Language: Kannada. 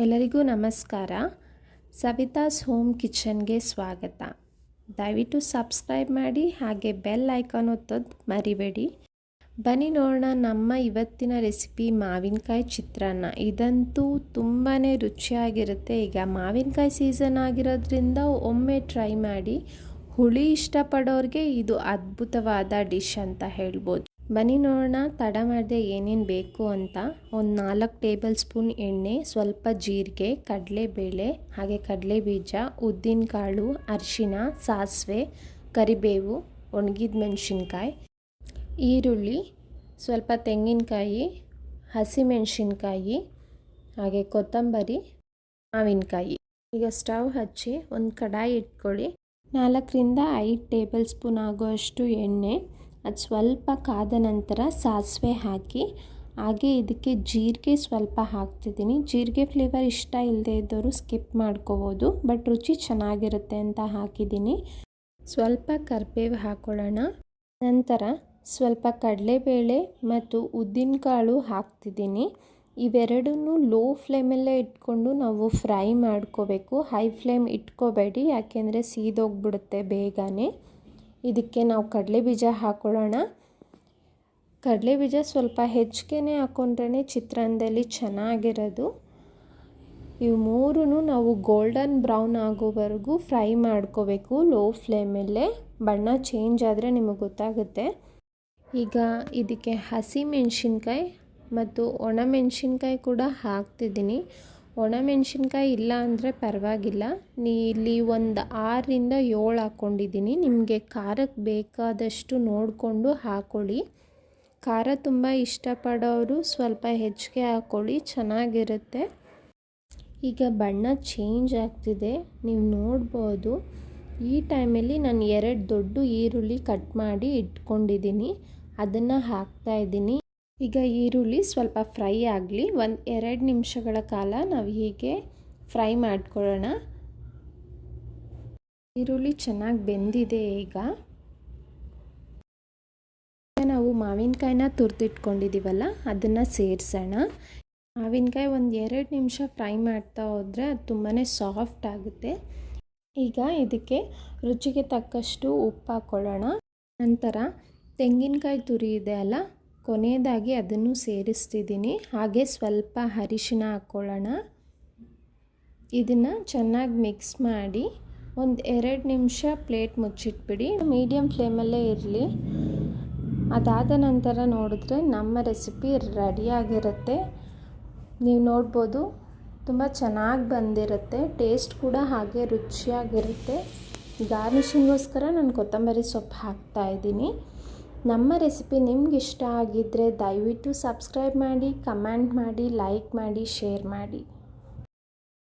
ಎಲ್ಲರಿಗೂ ನಮಸ್ಕಾರ. ಸವಿತಾಸ್ ಹೋಮ್ ಕಿಚನ್ಗೆ ಸ್ವಾಗತ. ದಯವಿಟ್ಟು ಸಬ್ಸ್ಕ್ರೈಬ್ ಮಾಡಿ ಹಾಗೆ ಬೆಲ್ ಐಕಾನ್ ಒತ್ತೋದು ಮರಿಬೇಡಿ. ಬನ್ನಿ ನೋಡೋಣ ನಮ್ಮ ಇವತ್ತಿನ ರೆಸಿಪಿ ಮಾವಿನಕಾಯಿ ಚಿತ್ರಾನ್ನ. ಇದಂತೂ ತುಂಬಾ ರುಚಿಯಾಗಿರುತ್ತೆ. ಈಗ ಮಾವಿನಕಾಯಿ ಸೀಸನ್ ಆಗಿರೋದ್ರಿಂದ ಒಮ್ಮೆ ಟ್ರೈ ಮಾಡಿ. ಹುಳಿ ಇಷ್ಟಪಡೋರಿಗೆ ಇದು ಅದ್ಭುತವಾದ ಡಿಶ್ ಅಂತ ಹೇಳ್ಬೋದು. ಬನ್ನಿ ನೋಡೋಣ, ತಡ ಮಾಡಿದೆ ಏನೇನು ಬೇಕು ಅಂತ. ಒಂದು ನಾಲ್ಕು ಟೇಬಲ್ ಸ್ಪೂನ್ ಎಣ್ಣೆ, ಸ್ವಲ್ಪ ಜೀರಿಗೆ, ಕಡಲೆಬೇಳೆ, ಹಾಗೆ ಕಡಲೆ ಬೀಜ ಉದ್ದಿನಕಾಳು ಅರಿಶಿನ ಸಾಸಿವೆ, ಕರಿಬೇವು ಒಣಗಿದ ಮೆಣಸಿನ್ಕಾಯಿ ಈರುಳ್ಳಿ, ಸ್ವಲ್ಪ ತೆಂಗಿನಕಾಯಿ, ಹಸಿಮೆಣಸಿನ್ಕಾಯಿ, ಹಾಗೆ ಕೊತ್ತಂಬರಿ, ಮಾವಿನಕಾಯಿ. ಈಗ ಸ್ಟವ್ ಹಚ್ಚಿ ಒಂದು ಕಡಾಯಿ ಇಟ್ಕೊಳ್ಳಿ. ನಾಲ್ಕರಿಂದ ಐದು ಟೇಬಲ್ ಸ್ಪೂನ್ ಆಗುವಷ್ಟು ಎಣ್ಣೆ. ಅದು ಸ್ವಲ್ಪ ಕಾದ ನಂತರ ಸಾಸಿವೆ ಹಾಕಿ, ಹಾಗೆ ಇದಕ್ಕೆ ಜೀರಿಗೆ ಸ್ವಲ್ಪ ಹಾಕ್ತಿದ್ದೀನಿ. ಜೀರಿಗೆ ಫ್ಲೇವರ್ ಇಷ್ಟ ಇಲ್ಲದೆ ಇದ್ದವರು ಸ್ಕಿಪ್ ಮಾಡ್ಕೋಬೋದು ಬಟ್ ರುಚಿ ಚೆನ್ನಾಗಿರುತ್ತೆ ಅಂತ ಹಾಕಿದ್ದೀನಿ. ಸ್ವಲ್ಪ ಕರ್ಬೇವು ಹಾಕ್ಕೊಳ್ಳೋಣ ನಂತರ ಸ್ವಲ್ಪ ಕಡಲೆಬೇಳೆ ಮತ್ತು ಉದ್ದಿನಕಾಳು ಹಾಕ್ತಿದ್ದೀನಿ. ಇವೆರಡನ್ನೂ ಲೋ ಫ್ಲೇಮಲ್ಲೇ ಇಟ್ಕೊಂಡು ನಾವು ಫ್ರೈ ಮಾಡ್ಕೋಬೇಕು. ಹೈ ಫ್ಲೇಮ್ ಇಟ್ಕೋಬೇಡಿ, ಯಾಕೆಂದರೆ ಸೀದೋಗ್ಬಿಡುತ್ತೆ ಬೇಗನೆ. ಇದಕ್ಕೆ ನಾವು ಕಡಲೆ ಬೀಜ ಹಾಕ್ಕೊಳ್ಳೋಣ ಕಡಲೆ ಬೀಜ ಸ್ವಲ್ಪ ಹೆಚ್ಚಿಗೆ ಹಾಕ್ಕೊಂಡ್ರೆ ಚಿತ್ರಾನ್ನದಲ್ಲಿ ಚೆನ್ನಾಗಿರೋದು. ಇವು ಮೂರೂ ನಾವು ಗೋಲ್ಡನ್ ಬ್ರೌನ್ ಆಗೋವರೆಗೂ ಫ್ರೈ ಮಾಡ್ಕೋಬೇಕು ಲೋ ಫ್ಲೇಮಲ್ಲೇ. ಬಣ್ಣ ಚೇಂಜ್ ಆದರೆ ನಿಮಗೆ ಗೊತ್ತಾಗುತ್ತೆ. ಈಗ ಇದಕ್ಕೆ ಹಸಿ ಮೆಣಸಿನ್ಕಾಯಿ ಮತ್ತು ಒಣಮೆಣಸಿನ್ಕಾಯಿ ಕೂಡ ಹಾಕ್ತಿದ್ದೀನಿ. ಒಣಮೆಣಸಿನ್ಕಾಯಿ ಇಲ್ಲ ಅಂದರೆ ಪರವಾಗಿಲ್ಲ. ನೀ ಇಲ್ಲಿ ಒಂದು ಆರರಿಂದ ಏಳು ಹಾಕ್ಕೊಂಡಿದ್ದೀನಿ ನಿಮಗೆ ಖಾರಕ್ಕೆ ಬೇಕಾದಷ್ಟು ನೋಡಿಕೊಂಡು ಹಾಕ್ಕೊಳ್ಳಿ ಖಾರ ತುಂಬ ಇಷ್ಟಪಡೋರು ಸ್ವಲ್ಪ ಹೆಚ್ಚಿಗೆ ಹಾಕ್ಕೊಳ್ಳಿ ಚೆನ್ನಾಗಿರುತ್ತೆ. ಈಗ ಬಣ್ಣ ಚೇಂಜ್ ಆಗ್ತಿದೆ. ನೀವು ನೋಡ್ಬೋದು. ಈ ಟೈಮಲ್ಲಿ ನಾನು ಎರಡು ದೊಡ್ಡ ಈರುಳ್ಳಿ ಕಟ್ ಮಾಡಿ ಇಟ್ಕೊಂಡಿದ್ದೀನಿ. ಅದನ್ನು ಹಾಕ್ತಾಯಿದ್ದೀನಿ ಈಗ ಈರುಳ್ಳಿ ಸ್ವಲ್ಪ ಫ್ರೈ ಆಗಲಿ, ಒಂದು ಎರಡು ನಿಮಿಷಗಳ ಕಾಲ ನಾವು ಹೀಗೆ ಫ್ರೈ ಮಾಡ್ಕೊಳ್ಳೋಣ. ಈರುಳ್ಳಿ ಚೆನ್ನಾಗಿ ಬೆಂದಿದೆ ಈಗ. ನಾವು ಮಾವಿನಕಾಯಿನ ತುರಿದಿಟ್ಕೊಂಡಿದ್ದೀವಲ್ಲ ಅದನ್ನು ಸೇರಿಸೋಣ. ಮಾವಿನಕಾಯಿ ಒಂದು ಎರಡು ನಿಮಿಷ ಫ್ರೈ ಮಾಡ್ತಾ ಹೋದರೆ ಅದು ತುಂಬಾ ಸಾಫ್ಟ್ ಆಗುತ್ತೆ. ಈಗ ಇದಕ್ಕೆ ರುಚಿಗೆ ತಕ್ಕಷ್ಟು ಉಪ್ಪು ಹಾಕ್ಕೊಳ್ಳೋಣ ನಂತರ ತೆಂಗಿನಕಾಯಿ ತುರಿ ಇದೆ ಅಲ್ಲ ಕೊನೆಯದಾಗಿ ಅದನ್ನು ಸೇರಿಸ್ತಿದ್ದೀನಿ. ಹಾಗೆ ಸ್ವಲ್ಪ ಅರಿಶಿನ ಹಾಕ್ಕೊಳ್ಳೋಣ. ಇದನ್ನು ಚೆನ್ನಾಗಿ ಮಿಕ್ಸ್ ಮಾಡಿ ಒಂದು ಎರಡು ನಿಮಿಷ ಪ್ಲೇಟ್ ಮುಚ್ಚಿಟ್ಬಿಡಿ. ಮೀಡಿಯಮ್ ಫ್ಲೇಮಲ್ಲೇ ಇರಲಿ. ಅದಾದ ನಂತರ ನೋಡಿದ್ರೆ ನಮ್ಮ ರೆಸಿಪಿ ರೆಡಿಯಾಗಿರುತ್ತೆ ನೀವು ನೋಡ್ಬೋದು, ತುಂಬ ಚೆನ್ನಾಗಿ ಬಂದಿರುತ್ತೆ. ಟೇಸ್ಟ್ ಕೂಡ ಹಾಗೆ ರುಚಿಯಾಗಿರುತ್ತೆ. ಗಾರ್ನಿಷಿಂಗೋಸ್ಕರ ನಾನು ಕೊತ್ತಂಬರಿ ಸೊಪ್ಪು ಹಾಕ್ತಾಯಿದ್ದೀನಿ ನಮ್ಮ ರೆಸಿಪಿ ನಿಮ್ಗೆ ಇಷ್ಟ ಆಗಿದ್ದರೆ ದಯವಿಟ್ಟು ಸಬ್ಸ್ಕ್ರೈಬ್ ಮಾಡಿ ಕಮೆಂಟ್ ಮಾಡಿ ಲೈಕ್ ಮಾಡಿ ಶೇರ್ ಮಾಡಿ.